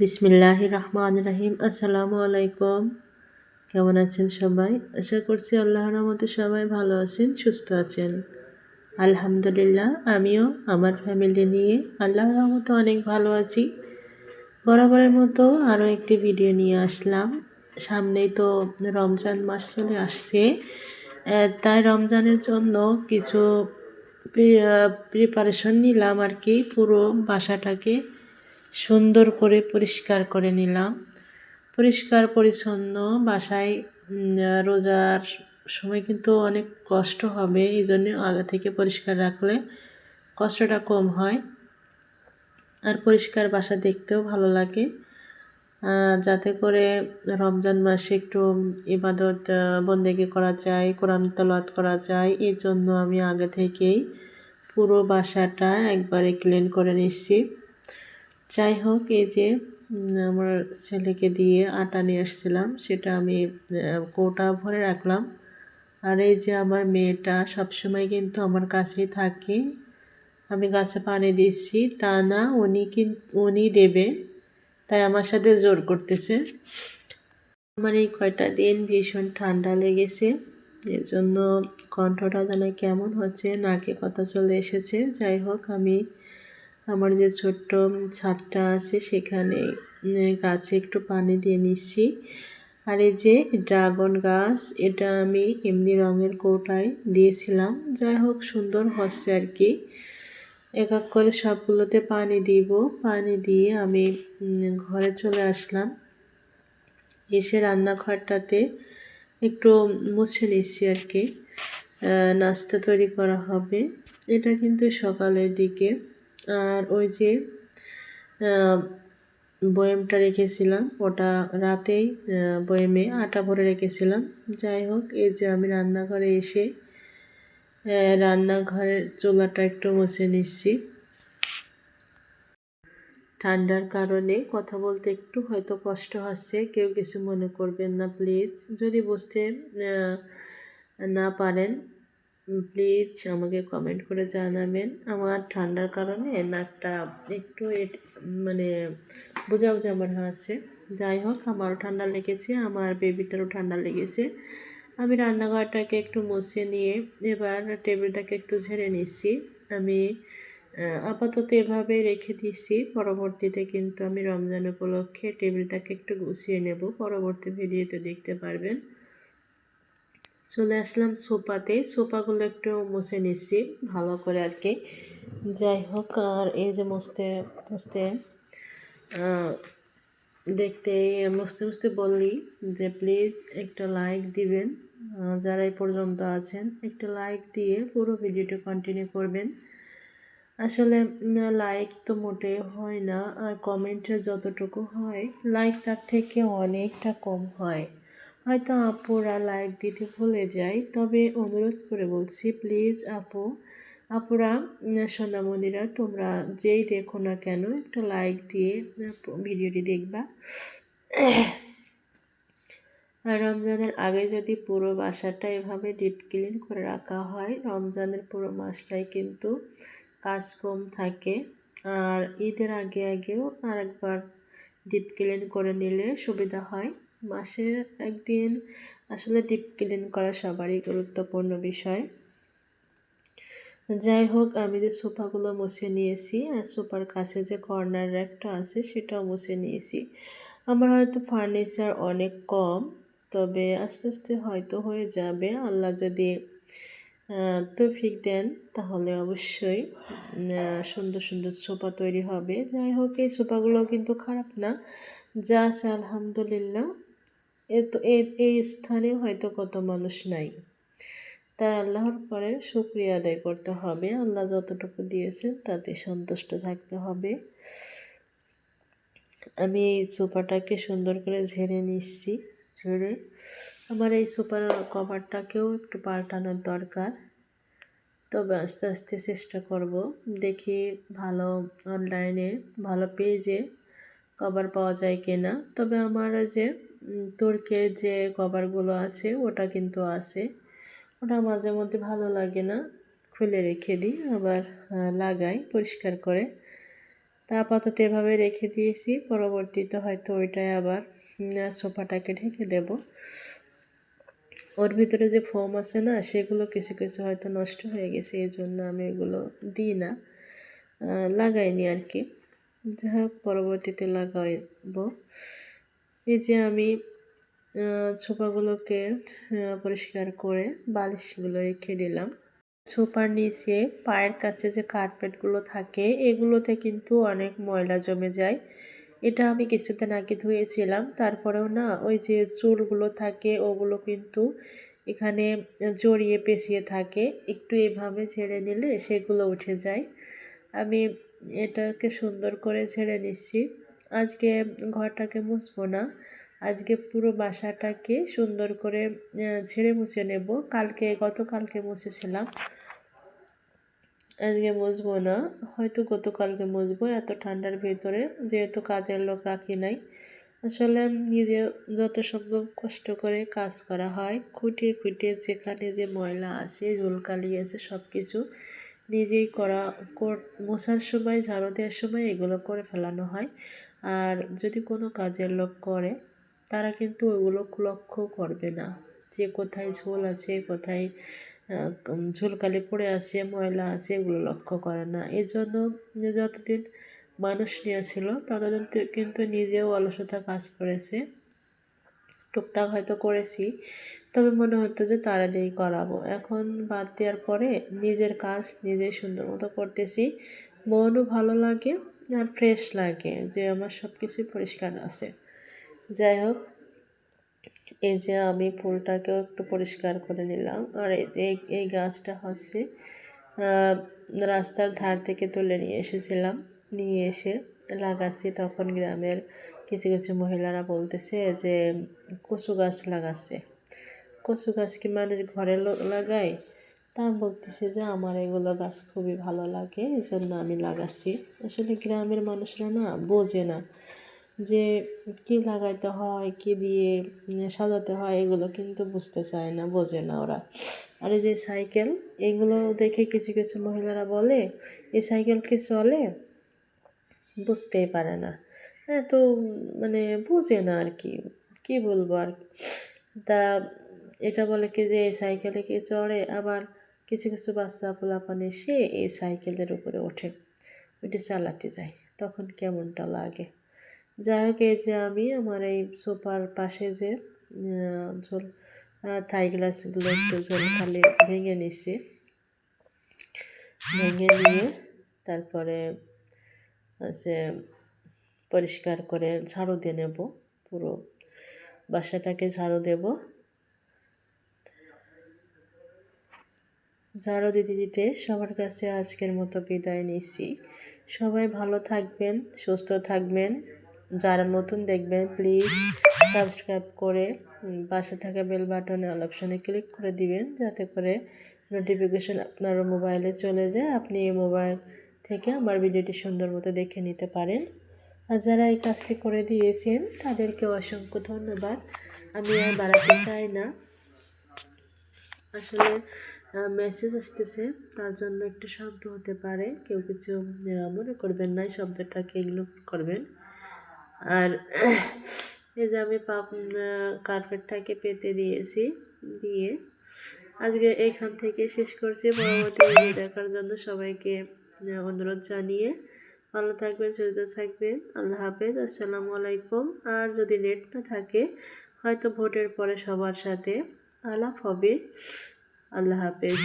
বিসমিল্লাহ রহমান রাহিম আসসালামু আলাইকুম কেমন আছেন সবাই? আশা করছি আল্লাহর রহমতে সবাই ভালো আছেন, সুস্থ আছেন। আলহামদুলিল্লাহ, আমিও আমার ফ্যামিলি নিয়ে আল্লাহর রহমতে অনেক ভালো আছি। বরাবরের মতো আরও একটি ভিডিও নিয়ে আসলাম। সামনেই তো রমজান মাস চলে আসছে। তাই রমজানের জন্য কিছু প্রিপারেশন নিলাম আর কি। পুরো বাসাটাকে সুন্দর করে পরিষ্কার করে নিলাম। পরিষ্কার, পরিচ্ছন্ন বাসায় রোজার সময় কিন্তু অনেক কষ্ট হবে এই জন্য আগে থেকে পরিষ্কার রাখলে কষ্টটা কম হয়। আর পরিষ্কার বাসা দেখতেও ভালো লাগে। যাতে করে রমজান মাসে একটু ইবাদত বন্দেগি করা যায়, কোরআন তলাত করা যায় এই জন্য আমি আগে থেকেই পুরো বাসাটা একবারে ক্লিন করে নিচ্ছি। যাই হোক এই যে আমার ছেলেকে দিয়ে আটা নিয়ে আসছিলাম, সেটা আমি কৌটা ভরে রাখলাম। আর এই যে, আমার মেয়েটা সবসময় কিন্তু আমার কাছেই থাকে। আমি গাছে পানি দিচ্ছি, তা না, উনি কিন্তু উনি দেবে, তাই আমার সাথে জোর করতেছে। আমার এই কয়টা দিন ভীষণ ঠান্ডা লেগেছে এর জন্য কণ্ঠটা যেন কেমন হচ্ছে, নাকে কথা চলে এসেছে। যাই হোক আমি আমার যে ছোট্ট ছাদটা আছে সেখানে গাছে একটু পানি দিয়ে নিচ্ছি। আর এই যে ড্রাগন গাছ, এটা আমি এমনি রঙের কৌটায় দিয়েছিলাম। যাই হোক, সুন্দর হচ্ছে আর কি। এক এক করে সবগুলোতে পানি দিব। পানি দিয়ে আমি ঘরে চলে আসলাম। এসে রান্নাঘরটাতে একটু মুছে নিচ্ছি আর কি। নাস্তা তৈরি করা হবে। এটা কিন্তু সকালের দিকে। আর ওই যে বয়েমটা রেখেছিলাম। ওটা রাতেই বয়েমে আটা ভরে রেখেছিলাম। যাই হোক, এই যে আমি রান্নাঘরে এসে রান্নাঘরের চুলাটা একটু মুছে নিচ্ছি। ঠান্ডার কারণে কথা বলতে একটু হয়তো কষ্ট হচ্ছে। কেউ কিছু মনে করবেন না, প্লিজ। যদি বুঝতে না পারেন প্লিজ আমাকে কমেন্ট করে জানাবেন। আমার ঠান্ডার কারণে নাকটা একটু মানে বোঝা বোঝা মনে হচ্ছে যাই হোক, আমারও ঠান্ডা লেগেছে, আমার বেবিটারও ঠান্ডা লেগেছে। আমি রান্নাঘরটাকে একটু মুছে নিয়ে এবার টেবিলটাকে একটু ঝেড়ে নিচ্ছি। আমি আপাতত এভাবে রেখে দিচ্ছি। পরবর্তীতে কিন্তু আমি রমজান উপলক্ষে টেবিলটাকে একটু গুছিয়ে নেব। পরবর্তী ভিডিওতে দেখতে পারবেন। চলে আসলাম সোফাতে। সোফাগুলো একটু মুছে নিচ্ছি, ভালো করে আর কি। যাই হোক, আর এই যে মুছতে মুছতে দেখতে, মুছতে মুছতে বললি যে প্লিজ একটা লাইক দিবেন। যারা এই পর্যন্ত আছেন, একটা লাইক দিয়ে পুরো ভিডিওটা কন্টিনিউ করবেন। আসলে লাইক তো মোটে হয় না, আর কমেন্টে যতটুকু হয় লাইক তার থেকে অনেকটা কম হয়। হয়তো আপুরা লাইক দিতে ভুলে যায়, তবে অনুরোধ করে বলছি প্লিজ আপু আপুরা সোনামণিরা, তোমরা যেই দেখো না কেন, একটা লাইক দিয়ে ভিডিওটি দেখবা। রমজানের আগে যদি পুরো বাসাটা এভাবে ডিপ ক্লিন করে রাখা হয়, রমজানের পুরো মাসটাই কিন্তু কাজ কম থাকে। আর ঈদের আগে আগেও আরেকবার ডিপ ক্লিন করে নিলে সুবিধা হয়। মাসে একদিন আসলে ডিপ ক্লিন করা সবারই গুরুত্বপূর্ণ বিষয়। যাই হোক, আমি যে সোফাগুলো মুছে নিয়েছি আর সোফার কাছে যে কর্নার র্যাকটা আছে সেটাও মুছে নিয়েছি। আমার হয়তো ফার্নিচার অনেক কম, তবে আস্তে আস্তে হয়তো হয়ে যাবে। আল্লাহ যদি তৌফিক দেন তাহলে অবশ্যই সুন্দর সুন্দর সোফা তৈরি হবে। যাই হোক, এই সোফাগুলো কিন্তু খারাপ না। যা আছে আলহামদুলিল্লাহ। এ তো এই স্থানে হয়তো কত মানুষ নাই। তাই আল্লাহর পরে শুক্রিয়া আদায় করতে হবে। আল্লাহ যতটুকু দিয়েছেন তাতে সন্তুষ্ট থাকতে হবে। আমি এই সোফাটাকে সুন্দর করে ঝেড়ে নিচ্ছি, ঝেড়ে। আমার এই সোফার কভারটাকেও একটু পাল্টানোর দরকার। তবে আস্তে আস্তে চেষ্টা করব। দেখি ভালো অনলাইনে ভালো পেজে কভার পাওয়া যায় কিনা। তবে আমার যে তুর্কের যে কভারগুলো আছে, ওটা কিন্তু আছে। ওটা মাঝে মধ্যে ভালো লাগে না, খুলে রেখে দিই, আবার লাগাই পরিষ্কার করে। তা আপাতত এভাবে রেখে দিয়েছি, পরবর্তীতে হয়তো ওইটাই আবার সোফাটাকে ঢেকে দেব। ওর ভিতরে যে ফোম আছে না, সেগুলো কিছু কিছু হয়তো নষ্ট হয়ে গেছে, এই জন্য আমি এগুলো দিই না। লাগাইনি আর কি। যাই হোক, পরবর্তীতে লাগাইব। এই যে আমি ছোপাগুলোকে পরিষ্কার করে বালিশগুলো রেখে দিলাম। ছোপার নিচে পায়ের কাছে যে কার্পেটগুলো থাকে, এগুলোতে কিন্তু অনেক ময়লা জমে যায়। এটা আমি কিছুদিন আগে ধুয়েছিলাম। তারপরেও না, ওই যে চুলগুলো থাকে, ওগুলো কিন্তু এখানে জড়িয়ে পেঁচিয়ে থাকে। একটু এভাবে ছেড়ে নিলে সেগুলো উঠে যায়। আমি এটাকে সুন্দর করে ছেড়ে নিচ্ছি। আজকে ঘরটাকে মুছবো না। আজকে পুরো বাসাটাকে সুন্দর করে ছেড়ে মুছে নেব। কালকে, গতকালকে মুছেছিলাম। আজকে মুছবো না। হয়তো গতকালকে মুছবো, এত ঠান্ডার ভিতরে। যেহেতু কাজের লোক রাখি নাই। আসলে নিজে যত সম্ভব কষ্ট করে কাজ করা হয়। খুঁটিয়ে খুঁটিয়ে যেখানে যে ময়লা আছে, ঝুলকালি আছে সব কিছু নিজেই করা, মোছার সময়, ঝাড়ু দেওয়ার সময় এগুলো করে ফেলানো হয়। আর যদি কোনো কাজের লোক করে, তারা কিন্তু ওগুলো লক্ষ্য করবে না। যে কোথায় ঝোল আছে, কোথায় ঝুলকালি পড়ে আছে, ময়লা আছে, এগুলো লক্ষ্য করে না। এই জন্য যতদিন মানুষ নিয়ে ছিল ততদিন কিন্তু নিজেও অলসতা কাজ করেছে। টুকটাক হয়তো করেছি, তবে মনে হতো যে তারা দিয়েই করাবো। এখন বাদ দেওয়ার পরে নিজের কাজ নিজেই সুন্দর মতো করতেছি। মনও ভালো লাগে আর ফ্রেশ লাগে যে আমার সব কিছুই পরিষ্কার আছে। যাই হোক, এই যে আমি ফুলটাকেও একটু পরিষ্কার করে নিলাম। আর এই যে এই- গাছটা হচ্ছে রাস্তার ধার থেকে তুলে নিয়ে এসেছিলাম। নিয়ে এসে লাগাচ্ছি। তখন গ্রামের কিছু কিছু মহিলারা বলতেছে যে, কচু গাছ লাগাচ্ছে। কচু গাছ কি মানুষ ঘরে লাগায়? তা বলতেছে যে আমার এগুলো গাছ খুবই ভালো লাগে এই জন্য আমি লাগাচ্ছি। আসলে গ্রামের মানুষরা না বোঝে না যে কি লাগাইতে হয়, কি দিয়ে সাজাতে হয়, এগুলো কিন্তু বুঝতে চায় না, বোঝে না ওরা। আর এই যে সাইকেল, এগুলো দেখে কিছু কিছু মহিলারা বলে, এই সাইকেল কি চলে? বুঝতেই পারে না। হ্যাঁ তো মানে বুঝে না আর কি কি বলব আর? তা এটা বলে কি যে এই সাইকেলে কি চড়ে? আবার কিছু কিছু বাচ্চা পোলাপান এসে এই সাইকেলের উপরে ওঠে ওইটা চালাতে যায়। তখন কেমনটা লাগে? যাই হোক, এই যে আমি আমার এই সোফার পাশে যে ঝোল থাই গ্লাসগুলো একটু ঝোল খালি ভেঙে নিছি। ভেঙে নিয়ে তারপরে হচ্ছে পরিষ্কার করে ঝাড়ু দিয়ে নেব, পুরো বাসাটাকে ঝাড়ু দেব। ঝাড়ু দিতে দিতে সবার কাছে আজকের মতো বিদায় নিচ্ছি। সবাই ভালো থাকবেন, সুস্থ থাকবেন। যারা নতুন দেখবেন প্লিজ সাবস্ক্রাইব করে পাশে থাকা বেল বাটনে অল অপশনে ক্লিক করে দিবেন, যাতে করে নোটিফিকেশন আপনার মোবাইলে চলে যায়। আপনি এই মোবাইল থেকে আমার ভিডিওটি সুন্দর মতো দেখে নিতে পারেন। আর যারা এই কাজটি করে দিয়েছেন, তাদেরকে অসংখ্য ধন্যবাদ। আমি আর বাড়াতে চাই না। আসলে মেসেজ আসতেছে, তার জন্য একটু শব্দ হতে পারে, কেউ কিছু মনে করবেন না শব্দটাকে ইগনোর করবেন। আর, এই যে আমি পাপ কার্পেটটাকে পেতে দিয়েছি, দিয়ে আজকে এইখান থেকে শেষ করছি। পরবর্তী ভিডিও দেখার জন্য সবাইকে অনুরোধ জানিয়ে ভালো থাকবেন, সুস্থ থাকবেন। আল্লাহ হাফেজ, আসসালামু আলাইকুম। আর যদি নেট না থাকে, হয়তো ভোটের পরে সবার সাথে আলাপ হবে। আল্লাহ হাফেজ।